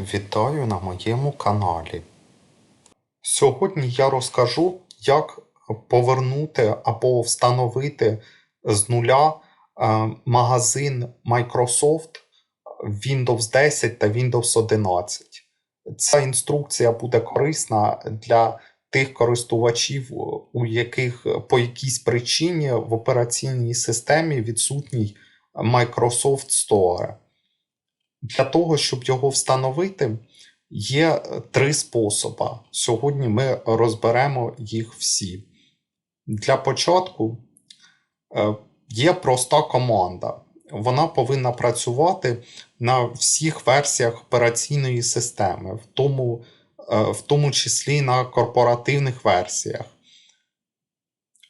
Вітаю на моєму каналі. Сьогодні я розкажу, як повернути або встановити з нуля е, магазин Microsoft Windows 10 та Windows 11. Ця інструкція буде корисна для тих користувачів, у яких по якійсь причині в операційній системі відсутній Microsoft Store. Для того, щоб його встановити, є е, три способи. Сьогодні ми розберемо їх всі. Для початку е, є проста команда. Вона повинна працювати на всіх версіях операційної системи, в тому, е, в тому числі на корпоративних версіях.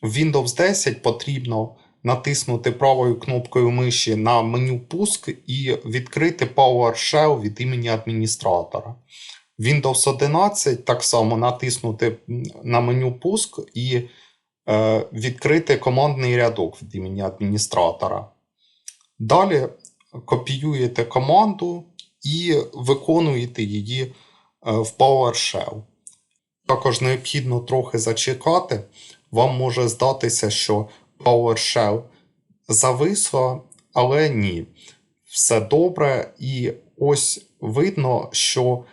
В Windows 10 потрібно натиснути правою кнопкою миші на меню Пуск і відкрити PowerShell від імені адміністратора. Windows 11 так само натиснути на меню Пуск і е, відкрити командний рядок від імені адміністратора. Далі копіюєте команду і виконуєте її е, в PowerShell. Також необхідно трохи зачекати. Вам може здатися, що PowerShell зависла, але ні. Все добре, і ось видно, що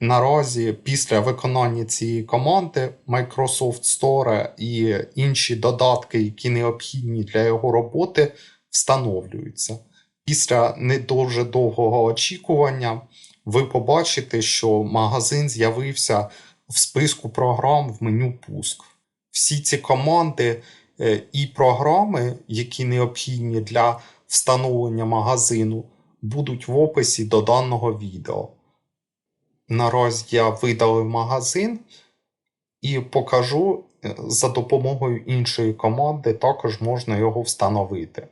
наразі після виконання цієї команди Microsoft Store і інші додатки, які необхідні для його роботи, встановлюються. Після не дуже довгого очікування ви побачите, що магазин з'явився в списку програм в меню Пуск. Всі ці команди і програми, які необхідні для встановлення магазину, будуть в описі до даного відео. Наразі я видалив магазин і покажу е, за допомогою іншої команди, також можна його встановити.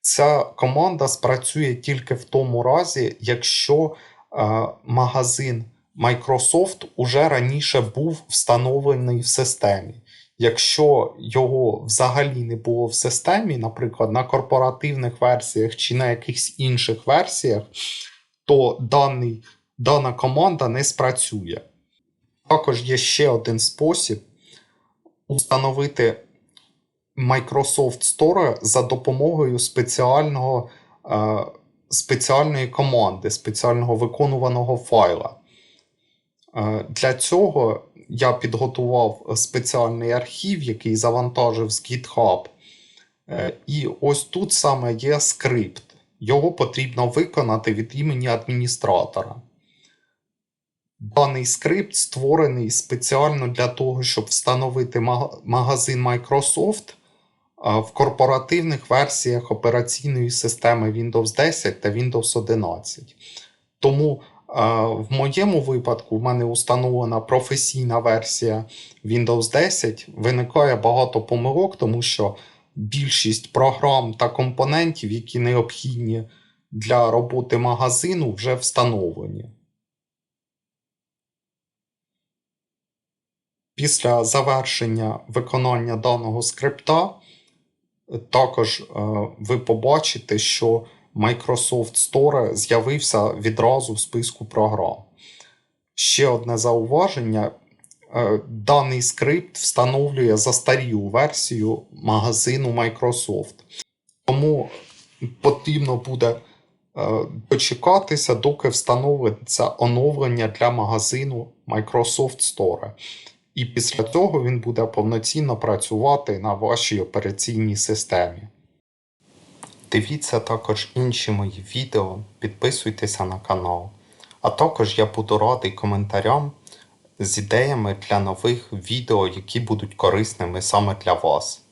Ця команда спрацює тільки в тому разі, якщо е, магазин Microsoft уже раніше був встановлений в системі. Якщо його взагалі не було в системі, наприклад, на корпоративних версіях чи на якихось інших версіях, то даний, дана команда не спрацює. Також є ще один спосіб установити Microsoft Store за допомогою спеціального, е, спеціальної команди, спеціального виконуваного файла. Е, Для цього я підготував спеціальний архів, який завантажив з GitHub. Е, І ось тут саме є скрипт. Його потрібно виконати від імені адміністратора. Даний скрипт створений спеціально для того, щоб встановити магазин Microsoft в корпоративних версіях операційної системи Windows 10 та Windows 11. Тому в моєму випадку в мене установлена професійна версія Windows 10. Виникає багато помилок, тому що більшість програм та компонентів, які необхідні для роботи магазину, вже встановлені. Після завершення виконання даного скрипта, також е, ви побачите, що Microsoft Store з'явився відразу в списку програм. Ще одне зауваження: е, даний скрипт встановлює застарілу версію магазину Microsoft. Тому потрібно буде е, дочекатися, доки встановиться оновлення для магазину Microsoft Store. І після цього він буде повноцінно працювати на вашій операційній системі. Дивіться також інші мої відео, підписуйтеся на канал. А також я буду радий коментарям з ідеями для нових відео, які будуть корисними саме для вас.